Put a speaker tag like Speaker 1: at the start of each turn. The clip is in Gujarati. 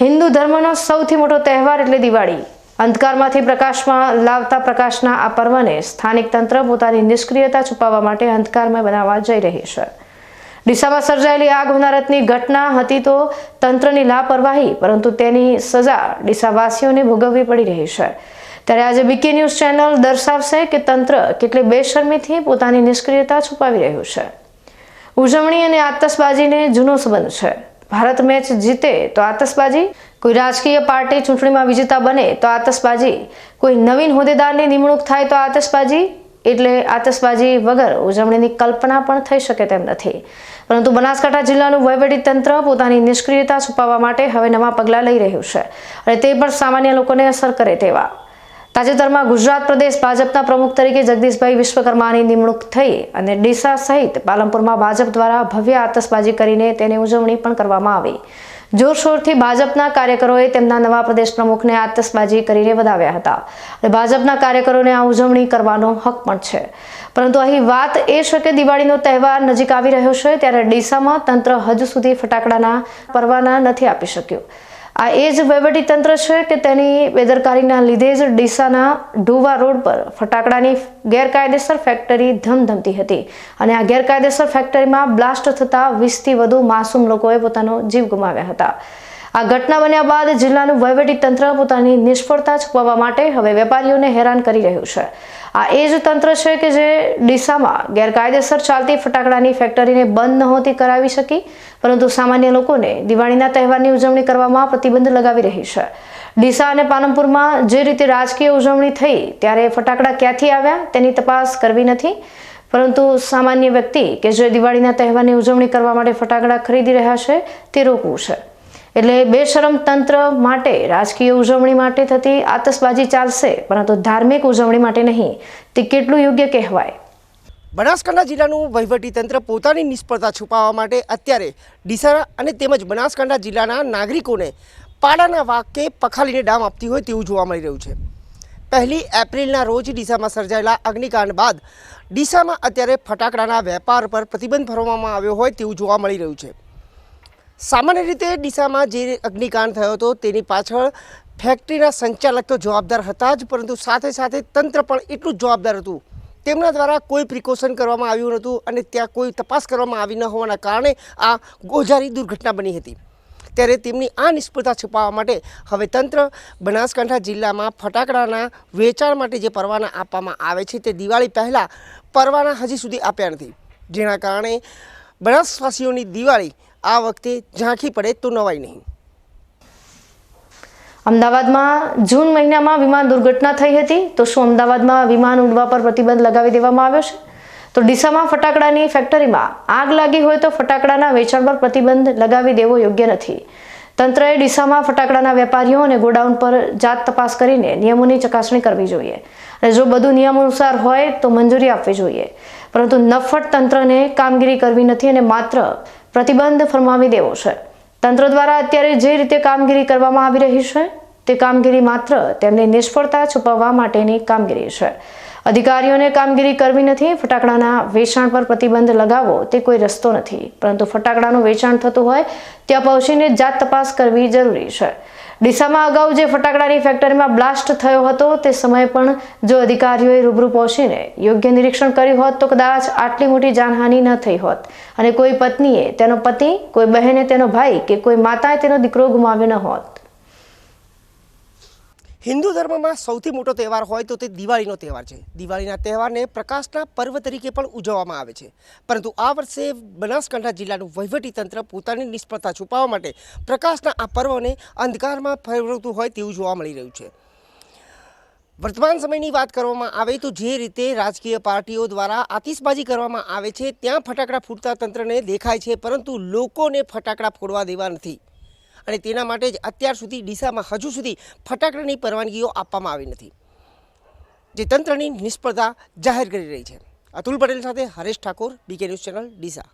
Speaker 1: હિન્દુ ધર્મનો સૌથી મોટો તહેવાર એટલે દિવાળી. અંધકારમાંથી પ્રકાશમાં લાવતા પ્રકાશના આ પર્વને સ્થાનિક તંત્ર પોતાની નિષ્ક્રિયતા છુપાવવા માટે અંધકારમય બનાવવા જઈ રહી છે. ડીસામાં સર્જાયેલી આગ હોનારતની ઘટના હતી તો તંત્રની લાપરવાહી, પરંતુ તેની સજા ડીસાવાસીઓને ભોગવવી પડી રહી છે. ત્યારે આજે બીકે ન્યૂઝ ચેનલ દર્શાવશે કે તંત્ર કેટલી બેશરમીથી પોતાની નિષ્ક્રિયતા છુપાવી રહ્યું છે. ઉજવણી અને આતશબાજીને જૂનો સંબંધ છે. ભારત મેચ જીતે તો આતશબાજી? કોઈ રાજકીય પાર્ટી ચૂંટણીમાં વિજેતા બને તો આતશબાજી? કોઈ નવીન હોદ્દેદારની નિમણૂક થાય તો આતશબાજી? એટલે આતશબાજી વગર ઉજવણીની કલ્પના પણ થઈ શકે તેમ નથી. પરંતુ બનાસકાંઠા જિલ્લાનું વહીવટી તંત્ર પોતાની નિષ્ક્રિયતા છુપાવવા માટે હવે નવા પગલાં લઈ રહ્યું છે. અને તે પણ સામાન્ય લોકોને અસર કરે તેવા. તાજેતરમાં ગુજરાત પ્રદેશ ભાજપના પ્રમુખ તરીકે જગદીશભાઈ વિશ્વકર્માની નિમણૂક થઈ અને ડીસા સહિત પાલનપુરમાં ભાજપ દ્વારા ભવ્ય આતશબાજી કરીને તેની ઉજવણી પણ કરવામાં આવી. જોરશોરથી ભાજપના કાર્યકરોએ તેમના નવા પ્રદેશ પ્રમુખને આતશબાજી કરીને વધાવ્યા હતા અને ભાજપના કાર્યકરોને આ ઉજવણી કરવાનો હક પણ છે. પરંતુ અહીં વાત એ છે કે દિવાળીનો તહેવાર નજીક આવી રહ્યો છે ત્યારે ડીસામાં તંત્ર હજુ સુધી ફટાકડાના પરવાના નથી આપી શક્યું. આ એ જ વહીવટી તંત્ર છે કે તેની બેદરકારીના લીધે જ ડીસાના ઢુવા રોડ પર ફટાકડાની ગેરકાયદેસર ફેક્ટરી ધમધમતી હતી. અને આ ગેરકાયદેસર ફેક્ટરીમાં બ્લાસ્ટ થતાં વીસથી વધુ માસૂમ લોકોએ પોતાનો જીવ ગુમાવ્યા હતા. આ ઘટના બન્યા બાદ જિલ્લાનું વહીવટી તંત્ર પોતાની નિષ્ફળતા છુપાવવા માટે હવે વેપારીઓને હેરાન કરી રહ્યું છે. આ એ જ તંત્ર છે કે જે ડીસામાં ગેરકાયદેસર ચાલતી ફટાકડાની ફેક્ટરીને બંધ નહોતી કરાવી શકી, પરંતુ સામાન્ય લોકોને દિવાળીના તહેવારની ઉજવણી કરવામાં પ્રતિબંધ લગાવી રહી છે. ડીસા અને પાલનપુરમાં જે રીતે રાજકીય ઉજવણી થઈ, ત્યારે ફટાકડા ક્યાંથી આવ્યા તેની તપાસ કરવી નથી, પરંતુ સામાન્ય વ્યક્તિ કે જે દિવાળીના તહેવારની ઉજવણી કરવા માટે ફટાકડા ખરીદી રહ્યા છે, તે રોકવું છે. એટલે બેશરમ તંત્ર માટે, રાજકીય ઉજવણી માટે થતી આતશબાજી ચાલશે, પરંતુ ધાર્મિક ઉજવણી માટે નહીં. તે કેટલું યોગ્ય કહેવાય?
Speaker 2: બનાસકાંઠા જિલ્લાનું તંત્ર પોતાની નિષ્ફળતા છુપાવવા માટે અત્યારે ડીસા અને તેમજ બનાસકાંઠા જિલ્લાના નાગરિકોને પાડાના વાક્ય પખાલીને ડામ આપતી હોય તેવું જોવા મળી રહ્યું છે. પહેલી એપ્રિલના રોજ ડીસામાં સર્જાયેલા અગ્નિકાંડ બાદ ડીસામાં અત્યારે ફટાકડાના વેપાર પર પ્રતિબંધ ફરવામાં આવ્યો હોય તેવું જોવા મળી રહ્યું છે. સામાન્ય રીતે ડીસામાં જે અગ્નિકાંડ થયો હતો, તેની પાછળ ફેક્ટરીના સંચાલક તો જવાબદાર હતા જ, પરંતુ સાથે સાથે તંત્ર પણ એટલું જ જવાબદાર હતું. તેમના દ્વારા કોઈ પ્રિકોશન કરવામાં આવ્યું નહોતું અને ત્યાં કોઈ તપાસ કરવામાં આવી ન હોવાના કારણે આ ગોઝારી દુર્ઘટના બની હતી. ત્યારે તેમની આ નિષ્ફળતા છુપાવવા માટે હવે તંત્ર બનાસકાંઠા જિલ્લામાં ફટાકડાના વેચાણ માટે જે પરવાના આપવામાં આવે છે, તે દિવાળી પહેલાં પરવાના હજી સુધી આપ્યા નથી. જેના કારણે બનાસવાસીઓની દિવાળી આ વખતે ઝાંખી પડે તો નવાય નહીં.
Speaker 1: અમદાવાદમાં જૂન મહિનામાં વિમાન દુર્ઘટના થઈ હતી, તો શું અમદાવાદમાં વિમાન ઉડવા પર પ્રતિબંધ લગાવી દેવામાં આવ્યો છે? તો ડીસામાં ફટાકડાની ફેક્ટરીમાં આગ લાગી હોય તો ફટાકડાના વેચાણ પર પ્રતિબંધ લગાવી દેવો યોગ્ય નથી. તંત્રએ ડીસામાં ફટાકડાના વેપારીઓ અને ગોડાઉન પર જાત તપાસ કરીને નિયમોની ચકાસણી કરવી જોઈએ. અને જો બધું નિયમ અનુસાર હોય તો મંજૂરી આપવી જોઈએ. પરંતુ નફટ તંત્રને કામગીરી કરવી નથી અને માત્ર પ્રતિબંધ ફરમાવી દેવો છે. તંત્ર દ્વારા અત્યારે જે રીતે કામગીરી કરવામાં આવી રહી છે, તે કામગીરી માત્ર તેમની નિષ્ફળતા છુપાવવા માટેની કામગીરી છે. અધિકારીઓને કામગીરી કરવી નથી, ફટાકડાના વેચાણ પર પ્રતિબંધ લગાવવો તે કોઈ રસ્તો નથી. પરંતુ ફટાકડાનું વેચાણ થતું હોય, ત્યાં પહોંચીને જાત તપાસ કરવી જરૂરી છે. ડીસામાં અગાઉ જે ફટાકડાની ફેક્ટરીમાં બ્લાસ્ટ થયો હતો, તે સમયે પણ જો અધિકારીઓએ રૂબરૂ પહોંચીને યોગ્ય નિરીક્ષણ કર્યું હોત, તો કદાચ આટલી મોટી જાનહાનિ ન થઈ હોત. અને કોઈ પત્નીએ, તેનો પતિ, કોઈ બહેને, તેનો ભાઈ કે કોઈ માતાએ તેનો દીકરો ગુમાવ્યો ન હોત.
Speaker 2: હિન્દુ ધર્મમાં સૌથી મોટો તહેવાર હોય તો તે દિવાળીનો તહેવાર છે. દિવાળીના તહેવારને પ્રકાશના પર્વ તરીકે પણ ઉજવવામાં આવે છે. પરંતુ આ વર્ષે બનાસકાંઠા જિલ્લાનું વહીવટી તંત્ર પોતાની નિષ્ફળતા છુપાવવા માટે પ્રકાશના આ પર્વને અંધકારમાં ફેરવતું હોય તેવું જોવા મળી રહ્યું છે. વર્તમાન સમયની વાત કરવામાં આવે તો જે રીતે રાજકીય પાર્ટીઓ દ્વારા આતિશબાજી કરવામાં આવે છે, ત્યાં ફટાકડા ફૂટતા તંત્રને દેખાય છે, પરંતુ લોકોને ફટાકડા ફોડવા દેવા નથી. અને તેના માટે જ અત્યાર સુધી ડીસામાં હજુ સુધી ફટાકડાની પરવાનગીઓ આપવામાં આવી નથી. જે તંત્રની નિષ્ફળતા જાહેર કરી રહી છે. અતુલ પટેલ સાથે Haresh Thakor BK news channel Deesa.